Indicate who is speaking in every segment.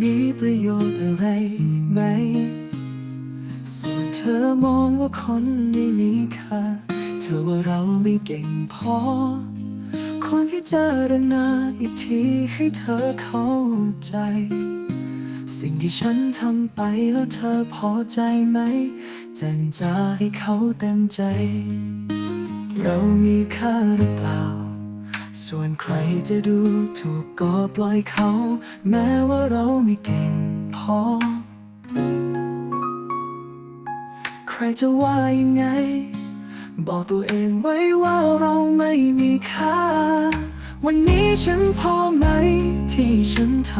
Speaker 1: มีประโยชน์อะไรไหม ส่วนเธอมองว่าคนไม่มีค่า เธอว่าเราไม่เก่งพอ คนพิจารณาอีกทีให้เธอเข้าใจ สิ่งที่ฉันทำไปแล้วเธอพอใจไหม แจ้งจาให้เขาเต็มใจ เรามีค่าหรือเปล่า ส่วนใครจะดูถูกก็ปล่อยเขา แม้ว่าเราไม่เก่งพอ ใครจะว่ายังไง บอกตัวเองไว้ว่าเราไม่มีค่า วันนี้ฉันพอไหม ที่ฉันท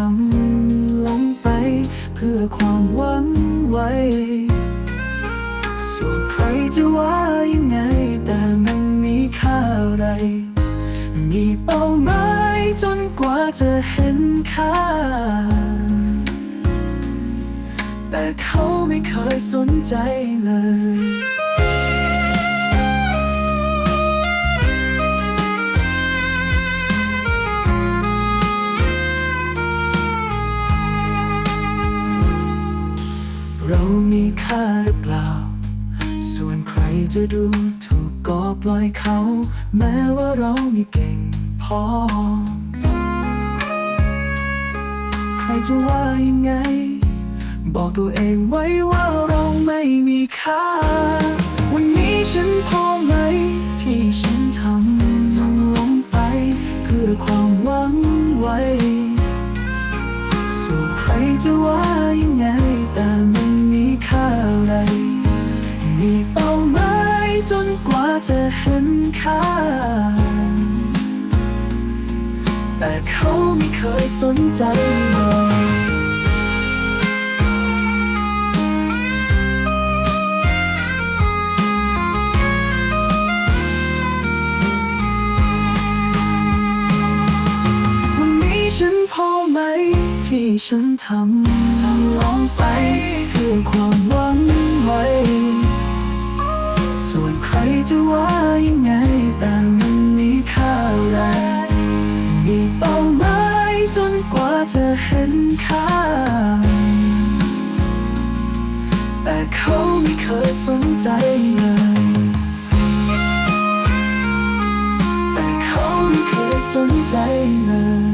Speaker 1: ำลงไป เพื่อความหวังไว้ ส่วนใครจะว่ายังไง แต่มันมีค่าอะไร มีเป้าหมายจนกว่าจะเห็นค่า แต่เขาไม่เคยสนใจเลยเรามีค่าหรือเปล่า จะดูถูกก็ปล่อยเขา แม้ว่าเราไม่เก่งพอ ใครจะว่ายังไง บอกตัวเองไว้ว่าเราไม่มีค่า วันนี้ฉันพอไหม ที่ฉันทำลงไป เพื่อความหวังไว้ส่วนใครจะว่ายังไงแต่มันมีค่าอะไรมีเป้าหมาย จนกว่าจะเห็นค่า แต่เขาไม่เคยสนใจเลยวันนี้ฉันพอไหมที่ฉันทำทำลงไปเพื่อความวัง จะว่ายังไงแต่มันมีค่าอะไรมีเป้าหมายจนกว่าจะเห็นค่า แต่เขาไม่เคยสนใจเลยแต่เขาไม่เคยสนใจเลย